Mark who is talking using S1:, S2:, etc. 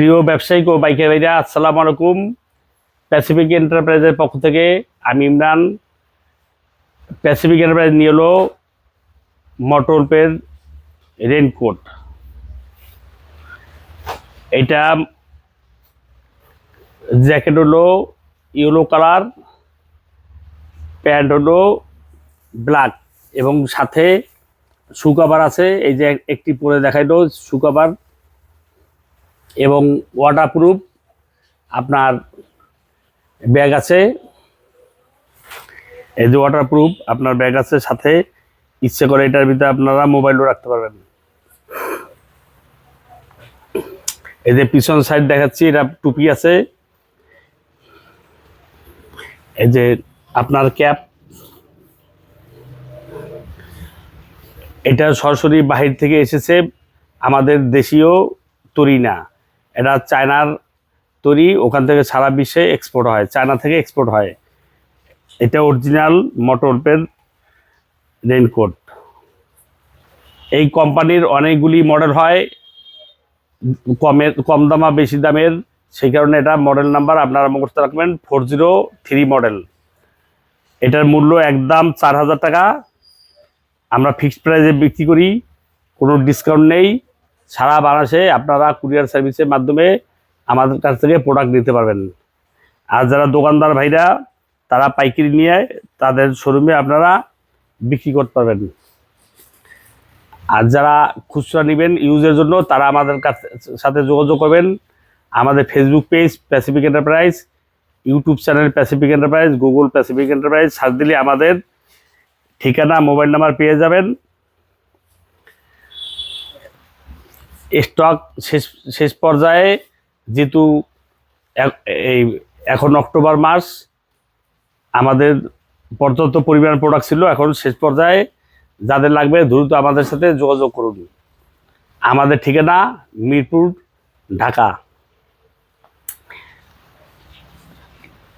S1: প্রিয় ব্যবসায়িক ও বাইকের ভাইরা, আসসালামু আলাইকুম। প্যাসিফিক এন্টারপ্রাইজের পক্ষ থেকে আমি ইমরান। প্যাসিফিক এন্টারপ্রাইজ নিয়ে হলো মটোরপের রেনকোট এটা জ্যাকেট হলো ইয়েলো কালার প্যান্ট হলো ব্ল্যাক এবং সাথে শু কভার আছে। এই যে একটি পরে দেখাইলো শু কভার এবং ওয়াটারপ্রুফ আপনার ব্যাগ আছে। এই যে ওয়াটারপ্রুফ আপনার ব্যাগ আছে সাথে, ইচ্ছে করে এটার ভিতরে আপনারা মোবাইলও রাখতে পারবেন। এই যে পিছন সাইড দেখাচ্ছি, এটা টুপি আছে। এই যে আপনার ক্যাপ এটা সরাসরি বাহির থেকে এসেছে আমাদের দেশীয় তৈরি না এটা চায়নার তৈরি, ওখান থেকে সারা বিশ্বে এক্সপোর্ট হয়, চায়না থেকে এক্সপোর্ট হয়। এটা অরিজিনাল মোটরপের রেনকোট এই কোম্পানির অনেকগুলি মডেল হয়, কমের, কম দামা বেশি দামের। সেই কারণে এটা মডেল নাম্বার আপনারা মুখস্থ রাখবেন ফোর জিরো থ্রি মডেল এটার মূল্য একদম চার হাজার টাকা। আমরা ফিক্সড প্রাইসে বিক্রি করি, কোনো ডিসকাউন্ট নেই। সারা বাংলাদেশে আপনারা কুরিয়ার সার্ভিসের মাধ্যমে আমাদের কাছ থেকে প্রোডাক্ট নিতে পারবেন। আর যারা দোকানদার ভাইরা, তারা পাইকারি নিয়ে তাদের শোরুমে আপনারা বিক্রি করতে পারবেন। আর যারা খুচরা নেবেন ইউজের জন্য, তারা আমাদের কাছ- সাথে যোগাযোগ করবেন। আমাদের Facebook page Pacific Enterprise YouTube channel Pacific Enterprise Google Pacific Enterprise search দিলে আমাদের ঠিকানা মোবাইল নাম্বার পেয়ে যাবেন। স্টক শেষ শেষ পর্যায়ে যেহেতু এই এখন অক্টোবর মাস আমাদের পর্যাপ্ত পরিমাণ প্রোডাক্ট ছিল, এখন শেষ পর্যায়ে যাদের লাগবে দ্রুত আমাদের সাথে যোগাযোগ করুন। আমাদের ঠিকানা মিরপুর, ঢাকা।